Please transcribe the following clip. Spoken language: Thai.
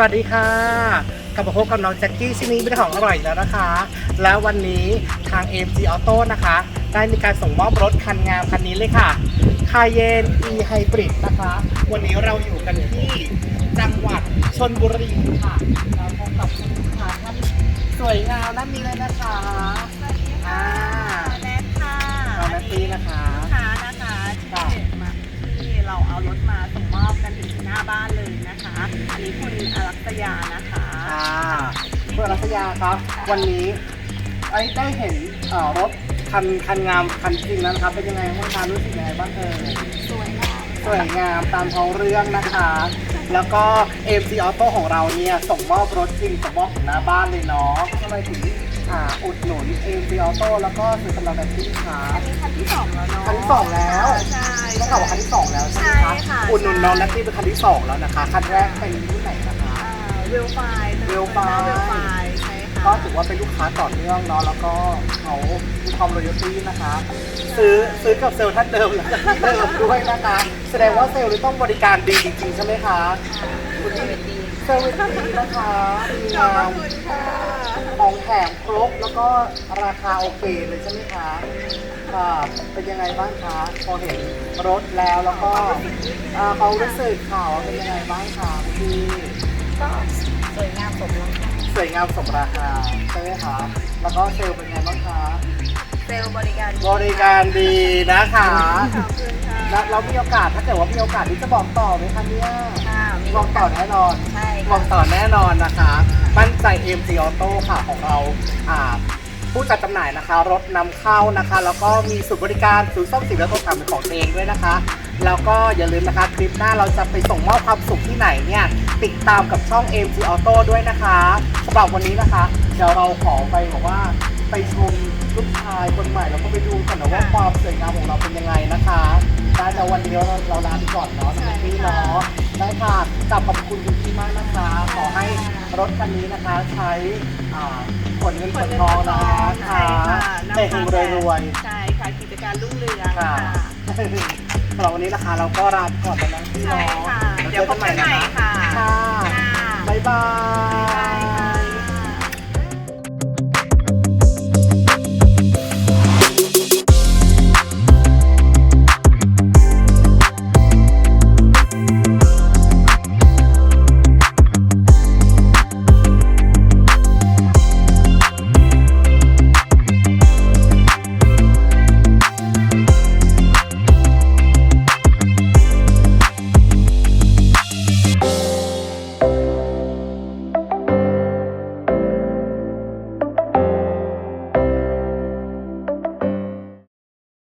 สวัสดีค่ะ กลับมาพบกับน้องแจ็คกี้ชินีเป็นของอร่อยอีกแล้วนะคะ แล้ววันนี้ทาง AMG Auto นะคะ ได้มีการส่งมอบรถคันงามคันนี้เลยค่ะคาเยน e Hybrid นะคะ วันนี้เราอยู่กันที่จังหวัดชนบุรีค่ะเราพบกับคุณลูกค้าท่านสวยงามนั่นนี้เลยนะคะสวัสดีค่ะแนทค่ะน้องแนตตี้นะคะลูกค้านะคะ อันนี้คุณอรัตยานะคะค่ะคุณอรัตยาครับ วันนี้ไอ้ได้เห็นเอ่อรถคันคันงามคันจริงแล้วนะครับ เป็นยังไงบ้างคะรู้สึกยังไงบ้างเอ่ยสวยงามสวยงามตามท้องเรื่องนะคะ แล้วก็ AMC Auto ของเราเนี่ยส่งมอบรถจริงส่งมอบถึงหน้าบ้านเลยเนาะทำไมถึงอ่าอุดหนุน AMC Auto แล้วก็ซื้อสำหรับแบบที่คะอันนี้คันที่สองแล้วเนาะคันที่สองแล้ว ใช่ ต้องกล่าวว่าคันที่สองแล้วใช่ไหมคะใช่ค่ะ อุดหนุนน้องนัตตี้เป็นคันที่สองแล้วนะคะคันแรกเป็นรุ่นไหนนะคะ เวลไฟ Wheel เวลไฟใช่ค่ะก็ถือว่าเป็นลูกค้าต่อเนื่องเนาะแล้วก็เขามีความ loyalty นะคะ ซื้อซื้อกับเซลล์ท่านเดิมแล้วก็ที่เดิมด้วยนะคะ แสดงว่าเซลล์นี่ต้องบริการดีจริงๆใช่ไหมคะคุณนี่เซลล์ดีนะคะมีขอบงานคุณค่ะ ของแถมครบแล้วก็ราคาโอเคเลยใช่ไหมคะค่ะเป็นยังไงบ้างคะพอเห็นรถแล้วแล้วก็อ่าเขารู้สึกข่าวว่าเป็นยังไงบ้างคะคุณพี่ ก็สวยงามสมราคา สวยงามสมราคาใช่ไหมคะแล้วก็เซลล์เป็นไงบ้างคะเซลล์บริการบริการดีนะคะขอบคุณค่ะแล้วเรามีโอกาสถ้าเกิดว่ามีโอกาสที่จะบอกต่อไหมคะเนี่ยค่ะมีบอกต่อแน่นอนใช่บค่ะอกต่อแน่นอนนะคะ มั่นใจ MG Auto ค่ะของเราอ่า ผู้จัดจำหน่ายนะคะ รถนำเข้านะคะ แล้วก็มีศูนย์บริการศูนย์ซ่อมสีและตกแต่งเป็นของตัวเองด้วยนะคะ แล้วก็อย่าลืมนะคะคลิปหน้าเราจะไปส่งมอบความสุขที่ไหนเนี่ย ติดตามกับช่อง MG Auto ด้วยนะคะสำหรับวันนี้นะคะ เดี๋ยวเราขอไปบอกว่าไปชมลูกชายคนใหม่แล้วก็ไปดูกันนะว่าความสวยงามของเราเป็นยังไงนะคะได้แต่วันนี้เราเราลาไปก่อนเนาะน้องพี่เนาะได้ค่ะกลับขอบคุณคุณพี่มากนะคะ ขอให้รถคันนี้นะคะใช้อ่า ผลเงินผลทองนะคะใช่ค่ะแต่เฮงรวยใช่ค่ะกิจการรุ่งเรืองๆค่ะค่ะสำหรับวันนี้นะคะเราก็ลาไปก่อนแล้วนะพี่ใช่เนาะค่ะ เดี๋เดี๋ยยววเจอพกับนใหม่กันใหม่นะคะค่ะค่ะค่ะบ๊ายบาย